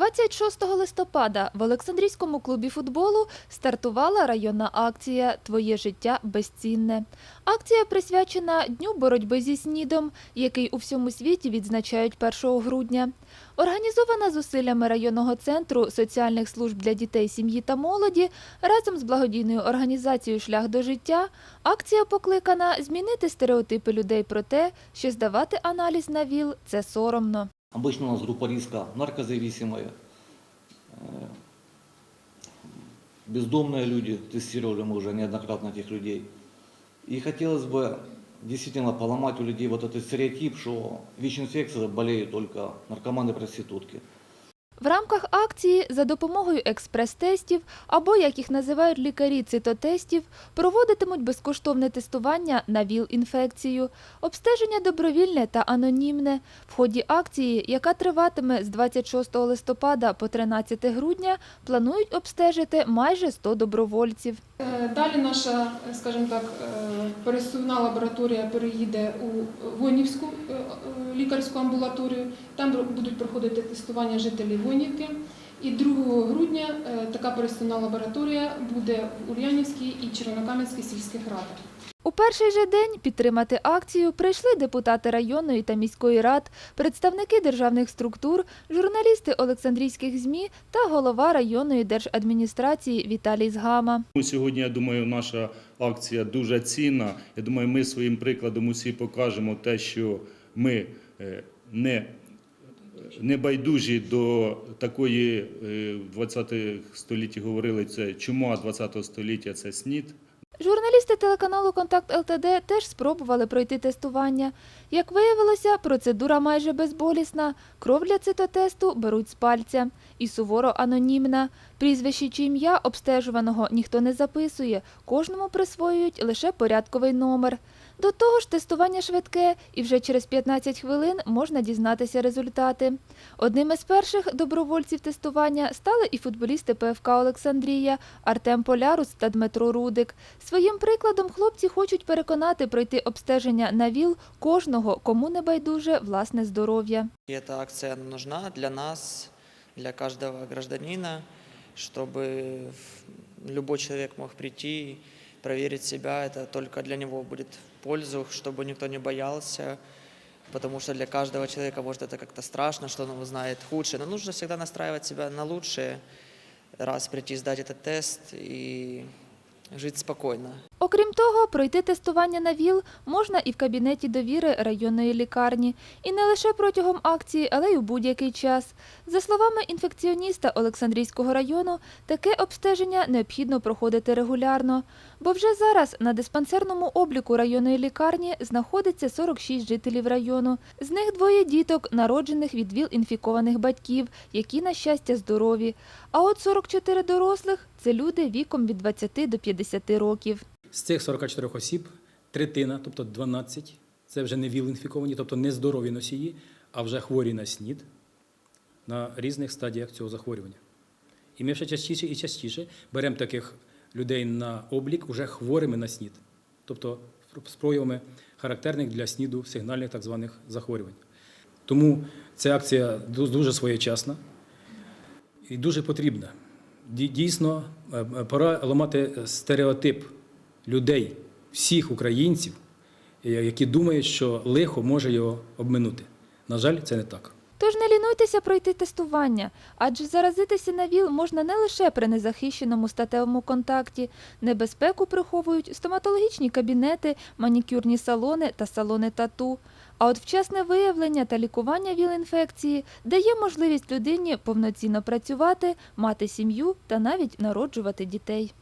26 листопада в Олександрійському клубі футболу стартувала районна акція Твоє життя безцінне. Акція присвячена Дню боротьби зі СНІДом, який у всьому світі відзначають 1 грудня. Організована зусиллями районного центру соціальних служб для дітей, сім'ї та молоді разом з благодійною організацією Шлях до життя. Акція покликана змінити стереотипи людей про те, що здавати аналіз на ВІЛ – це соромно. Обычно у нас группа риска наркозависимые, э, бездомные люди, тестировали мы уже неоднократно этих людей. И хотелось бы действительно поломать у людей вот этот стереотип, что ВИЧ-инфекцией болеют только наркоманы и проститутки. В рамках акції за допомогою експрес-тестів або, як їх називають лікарі, цитотестів, проводитимуть безкоштовне тестування на ВІЛ-інфекцію. Обстеження добровільне та анонімне. В ході акції, яка триватиме з 26 листопада по 13 грудня, планують обстежити майже 100 добровольців. Е, Далі наша, е, скажімо так, е, пересувна лабораторія переїде у Вонівську лікарську амбулаторію. Там будуть проходити тестування жителів Вонівки. І 2 грудня е, така пересувна лабораторія буде в Ульянівській і Червонокам'янській сільських радах. У перший же день підтримати акцію прийшли депутати районної та міської рад, представники державних структур, журналісти Олександрійських ЗМІ та голова районної держадміністрації Віталій Згама. Сьогодні, я думаю, наша акція дуже цінна. Я думаю, ми своїм прикладом усі покажемо те, що ми е, не, не байдужі до такої, е, в 20 столітті говорили, це чума 20 століття це СНІД. Журналісти телеканалу Контакт ЛТД теж спробували пройти тестування. Як виявилося, процедура майже безболісна. Кров для цитотесту беруть з пальця. І суворо анонімна. Прізвище чи ім'я обстежуваного ніхто не записує, кожному присвоюють лише порядковий номер. До того ж, тестування швидке, і вже через 15 хвилин можна дізнатися результати. Одним із перших добровольців тестування стали і футболісти ПФК Олександрія Артем Полярус та Дмитро Рудик. Своїм прикладом хлопці хочуть переконати пройти обстеження на ВІЛ кожного, кому не байдуже власне здоров'я. Эта акция нужна для нас, для каждого гражданина, чтобы любой человек мог прийти, проверить себя. Это только для него будет в пользу, чтобы никто не боялся. Потому что для каждого человека, может, это как-то страшно, что он узнает худшее. Но нужно всегда настраивать себя на лучшее, раз прийти сдать этот тест и жить спокойно. Окрім того, пройти тестування на ВІЛ можна і в кабінеті довіри районної лікарні. І не лише протягом акції, але й у будь-який час. За словами інфекціоніста Олександрійського району, таке обстеження необхідно проходити регулярно. Бо вже зараз на диспансерному обліку районної лікарні знаходиться 46 жителів району. З них двоє діток, народжених від ВІЛ-інфікованих батьків, які, на щастя, здорові. А от 44 дорослих – це люди віком від 20 до 50 років. З цих 44 осіб третина, тобто 12, це вже не ВІЛ-інфіковані, тобто не здорові носії, а вже хворі на СНІД на різних стадіях цього захворювання. І ми все частіше і частіше беремо таких людей на облік уже хворими на СНІД, тобто з проявами характерних для СНІДу сигнальних так званих захворювань. Тому ця акція дуже своєчасна і дуже потрібна. Дійсно, е, е, пора ламати стереотип людей, всіх українців, е, які думають, що лихо може його обминути. На жаль, це не так. Тож не лінуйтеся пройти тестування, адже заразитися на ВІЛ можна не лише при незахищеному статевому контакті. Небезпеку приховують стоматологічні кабінети, манікюрні салони та салони тату. А от вчасне виявлення та лікування ВІЛ-інфекції дає можливість людині повноцінно працювати, мати сім'ю та навіть народжувати дітей.